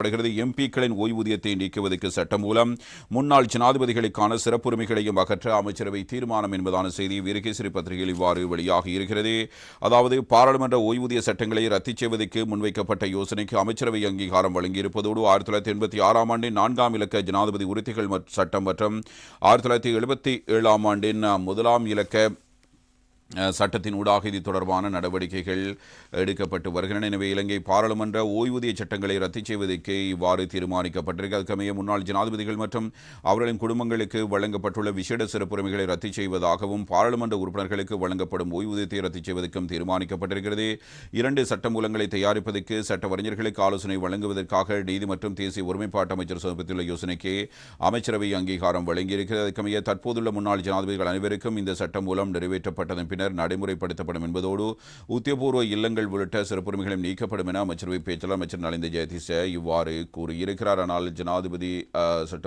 படுகிறது எம்பிக்களின் ஓய்வூதியத்தை நீக்குவதற்கு சட்டம் மூலம் முன்னாள் ஜனாதிபதிகளுக்கான சிறப்புரிமைகளையும் அகற்ற அமைச்சரவை தீர்மானம் என்பதான செய்தி வீரகேசரி பத்திரிகையில் இவ்வாறு வெளியாகி இருக்கிறது. அதாவது பாராளுமன்ற ஓய்வூதிய சட்டங்களை ரத்து செய்வதற்கு முன்வைக்கப்பட்ட யோசனைக்கு அமைச்சரவை அங்கீகாரம் வழங்கியிருப்பதோடு ஆயிரத்தி தொள்ளாயிரத்தி எண்பத்தி ஆறாம் ஆண்டின் நான்காம் இலக்க ஜனாதிபதி உறுதிகள் சட்டம் மற்றும் ஆயிரத்தி தொள்ளாயிரத்தி எழுபத்தி ஏழாம் ஆண்டின் முதலாம் இலக்க சட்டத்தின் ஊடாக இது தொடர்பான நடவடிக்கைகள் எடுக்கப்பட்டு வருகின்றன. எனவே இலங்கை பாராளுமன்ற ஓய்வூதிய சட்டங்களை ரத்து செய்வதற்கு இவ்வாறு தீர்மானிக்கப்பட்டிருக்கு. அதுக்கமைய முன்னாள் ஜனாதிபதிகள் மற்றும் அவர்களின் குடும்பங்களுக்கு வழங்கப்பட்டுள்ள விசேட சிறப்புரிமைகளை ரத்து செய்வதாகவும் பாராளுமன்ற உறுப்பினர்களுக்கு வழங்கப்படும் ஓய்வூதியத்தை ரத்து செய்வதற்கும் தீர்மானிக்கப்பட்டிருக்கிறது. இரண்டு சட்ட மூலங்களை தயாரிப்பதற்கு சட்டவறிஞர்களுக்கு ஆலோசனை வழங்குவதற்காக நீதி மற்றும் தேசிய ஒருமைப்பாட்டு அமைச்சர் சமர்ப்பித்துள்ள யோசனைக்கு அமைச்சரவை அங்கீகாரம் வழங்கியிருக்கிறது. அதுக்கமைய தற்போதுள்ள முன்னாள் ஜனாதிபதிகள் அனைவருக்கும் இந்த சட்டம் மூலம் நிறைவேற்றப்பட்டதன் பின்னர் நடைமுறைப்படுத்தப்படும் என்பதோடு உத்தியபூர்வ இல்லங்கள் உள்ளிட்ட சிறப்புரிமைகளும் நீக்கப்படும் என அமைச்சரவை பேச்சாளர் அமைச்சர் நலிந்த ஜெயதிச இவ்வாறு கூறியிருக்கிறார். ஆனால் ஜனாதிபதி சட்டம்